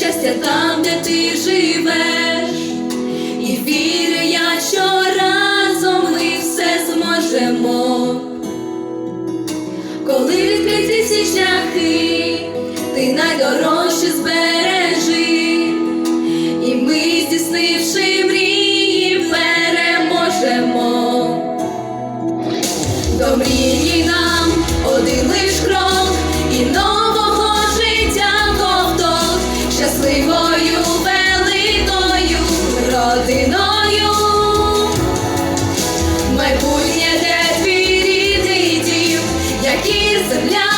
щастя там, де ти живеш, і вірю я, що разом ми все зможемо. Коли відкриті всі шляхи, ти найдорожче збереш. Які земля.